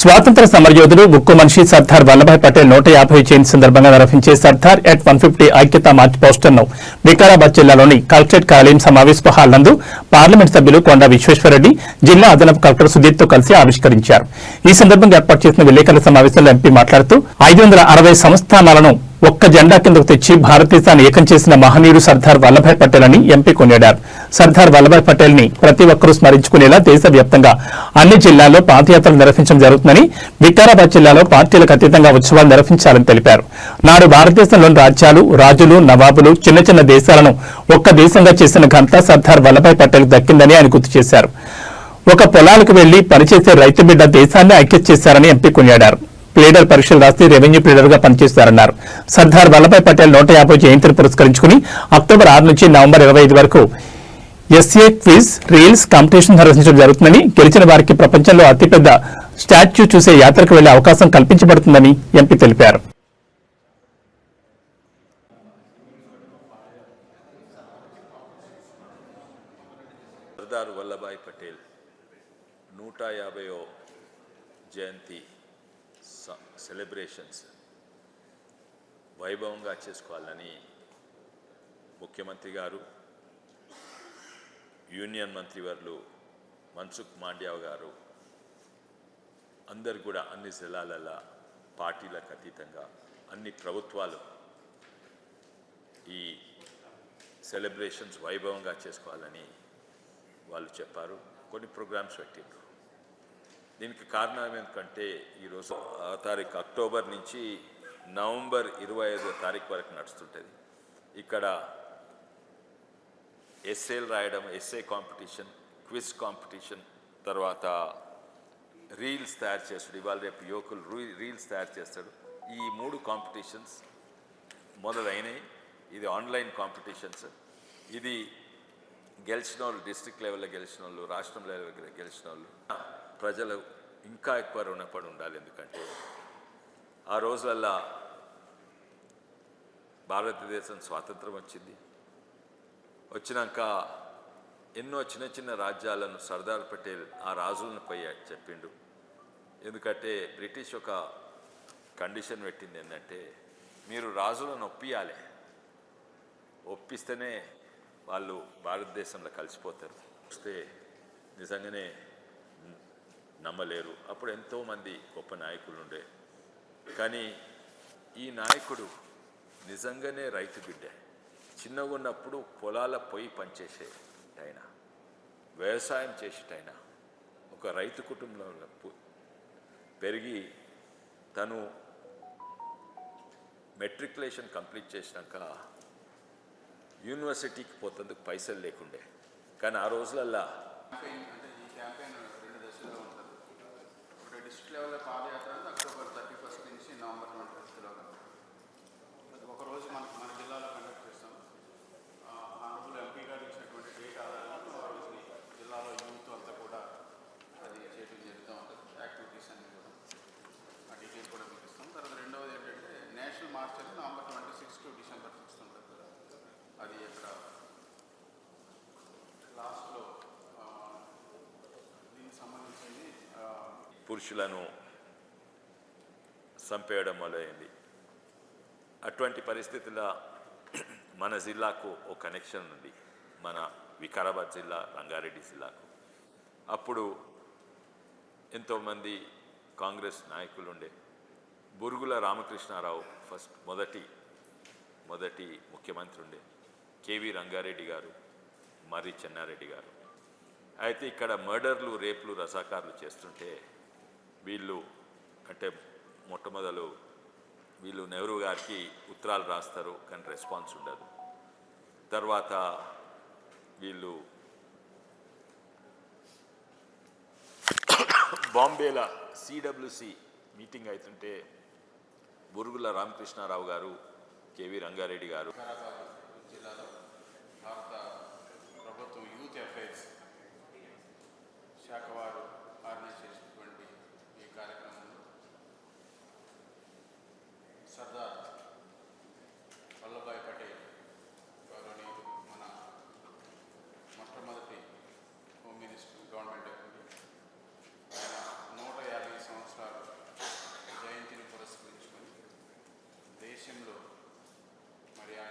స్వాతంత్ర సమరయోధుడు ఉక్కు మనిషి సర్దార్ వల్లభాయ్ పటేల్ నూట యాభై జయంతి సందర్భంగా నిర్వహించే సర్దార్ ఎట్ వన్ ఫిఫ్టీ ఐక్యతా మార్చ్ పోస్టర్ను వికారాబాద్ జిల్లాలోని కలెక్టరేట్ కార్యాలయం సమావేశ హాల్ నందు పార్లమెంట్ సభ్యులు కొండా విశ్వేశ్వరరెడ్డి జిల్లా అదనపు కలెక్టర్ సుధీర్తో కలిసి ఆవిష్కరించారు. ఈ సందర్భంగా ఏర్పాటు చేసిన విలేకరుల సమావేశంలో ఎంపీ మాట్లాడుతూ ఐదు వందల అరవై సంస్థానాలను ఒక్క జెండా కిందకు తెచ్చి భారతదేశాన్ని ఏకం చేసిన మహనీయుడు సర్దార్ వల్లభాయ్ పటేల్ అని ఎంపీ కొనియాడారు. సర్దార్ వల్లభాయ్ పటేల్ని ప్రతి ఒక్కరూ స్మరించుకునేలా దేశవ్యాప్తంగా అన్ని జిల్లాల్లో పాదయాత్రలు నిర్వహించడం జరుగుతుందని వికారాబాద్ జిల్లాలో పార్టీలకు అతీతంగా ఉత్సవాలు నిర్వహించాలని తెలిపారు. నాడు భారతదేశంలోని రాజ్యాలు రాజులు నవాబులు చిన్న చిన్న దేశాలను ఒక్క దేశంగా చేసిన ఘనత సర్దార్ వల్లభాయ్ పటేల్ దక్కిందని ఆయన గుర్తు చేశారు. ఒక పొలాలకు వెళ్ళి పనిచేసే రైతు బిడ్డ దేశాన్ని ఐక్యత చేశారని ఎంపీ కొనియాడారు. ప్లేడర్ పరీక్షలు రాసి రెవెన్యూ ప్లేడర్గా పనిచేస్తారన్నారు. సర్దార్ వల్లభాయ్ పటేల్ నూట యాభై జయంతిని పురస్కరించుకుని అక్టోబర్ ఆరు నుంచి నవంబర్ ఇరవై ఐదు వరకు ఎస్ఏ క్విజ్ రీల్స్ కాంపిటీషన్ నిర్వహించడం జరుగుతుందని గెలిచిన వారికి ప్రపంచంలో అతిపెద్ద స్టాచ్యూ చూసే యాత్రకు వెళ్ళే అవకాశం కల్పించబడుతుందని ఎంపీ తెలిపారు. సర్దార్ వల్లభాయ్ పటేల్ నూట యాభైయో జయంతి సెలబ్రేషన్స్ వైభవంగా చేసుకోవాలని ముఖ్యమంత్రి గారు యూనియన్ మంత్రివర్లు మన్సుఖ్ మాండ్యావ్ గారు అందరు కూడా అన్ని జిల్లాలలో పార్టీలకు అతీతంగా అన్ని ప్రభుత్వాలు ఈ సెలబ్రేషన్స్ వైభవంగా చేసుకోవాలని వాళ్ళు చెప్పారు. కొన్ని ప్రోగ్రామ్స్ పెట్టిండ్రు. దీనికి కారణం ఎందుకంటే ఈరోజు ఆ తారీఖు అక్టోబర్ నుంచి నవంబర్ ఇరవై ఐదో తారీఖు వరకు నడుస్తుంటుంది. ఇక్కడ ఎస్ఏలు రాయడం ఎస్ఏ కాంపిటీషన్ క్విజ్ కాంపిటీషన్ తర్వాత రీల్స్ తయారు చేస్తాడు. ఇవాళ రేపు యువకులు రూ- రీల్స్ తయారు చేస్తాడు. ఈ మూడు కాంపిటీషన్స్ మొదలైనవి ఇది ఆన్లైన్ కాంపిటీషన్స్. ఇది గెలిచిన వాళ్ళు డిస్ట్రిక్ట్ లెవెల్లో గెలిచిన వాళ్ళు రాష్ట్రం లెవెల్లో గెలిచిన వాళ్ళు. ప్రజలు ఇంకా ఎక్కువ రుణపడి ఉండాలి ఎందుకంటే ఆ రోజులల్లా భారతదేశం స్వాతంత్రం వచ్చింది. వచ్చినాక ఎన్నో చిన్న చిన్న రాజ్యాలను సర్దార్ పటేల్ ఆ రాజులను పై చెప్పిండు. ఎందుకంటే బ్రిటిష్ ఒక కండిషన్ పెట్టింది ఏంటంటే మీరు రాజులను ఒప్పియాలి. ఒప్పిస్తేనే వాళ్ళు భారతదేశంలో కలిసిపోతారు. వస్తే నిజంగానే నమ్మలేరు. అప్పుడు ఎంతోమంది గొప్ప నాయకులు ఉండే. కానీ ఈ నాయకుడు నిజంగానే రైతు బిడ్డ. చిన్నగా ఉన్నప్పుడు పొలాల పొయ్యి పనిచేసే ఆయన. వ్యవసాయం చేసేటైన ఒక రైతు కుటుంబంలో పెరిగి తను మెట్రికులేషన్ కంప్లీట్ చేసినాక యూనివర్సిటీకి పోతందుకు పైసలు లేకుండే. కానీ ఆ రోజులల్లా ఇప్పుడు డిస్ట్రిక్ట్ లెవెల్లో పాదయాత్ర అంటే అక్టోబర్ థర్టీ ఫస్ట్ నుంచి నవంబర్ ట్వంటీ ఫస్ట్లో ఒక రోజు మనకి మన జిల్లాలో కండక్ట్ చేస్తాం ఆనరబుల్ ఎంపీ గారు ఇచ్చినటువంటి డేట్ ఆధారంగా ఆ రోజు జిల్లాలో యూత్ అంతా కూడా అది చేయడం జరుగుతూ ఉంటుంది యాక్టివిటీస్ అన్ని కూడా ఆ డీటెయిల్ కూడా మీకు ఇస్తాం తర్వాత రెండవది ఏంటంటే నేషనల్ మార్చ్ అనేది November twenty six to December sixth ఉంటుంది అది ఇక్కడ లాస్ట్లో ఆ, దీనికి సంబంధించింది ఆ, పురుషులను చంపేయడం మొదలైంది. అటువంటి పరిస్థితుల్లో మన జిల్లాకు ఒక కనెక్షన్ ఉంది. మన వికారాబాద్ జిల్లా రంగారెడ్డి జిల్లాకు. అప్పుడు ఎంతోమంది కాంగ్రెస్ నాయకులు ఉండే. బురుగుల రామకృష్ణారావు ఫస్ట్ మొదటి మొదటి ముఖ్యమంత్రి ఉండే. కేవీ రంగారెడ్డి గారు మర్రి చెన్నారెడ్డి గారు. అయితే ఇక్కడ మర్డర్లు రేపులు రసాకారులు చేస్తుంటే వీళ్ళు అంటే మొట్టమొదలు వీళ్ళు నెహ్రూ గారికి ఉత్తరాలు రాస్తారు కానీ రెస్పాన్స్ ఉండదు. తర్వాత వీళ్ళు బాంబేలో సిడబ్ల్యూసి మీటింగ్ అవుతుంటే బురుగుల రామకృష్ణారావు గారు కేవీ రంగారెడ్డి గారు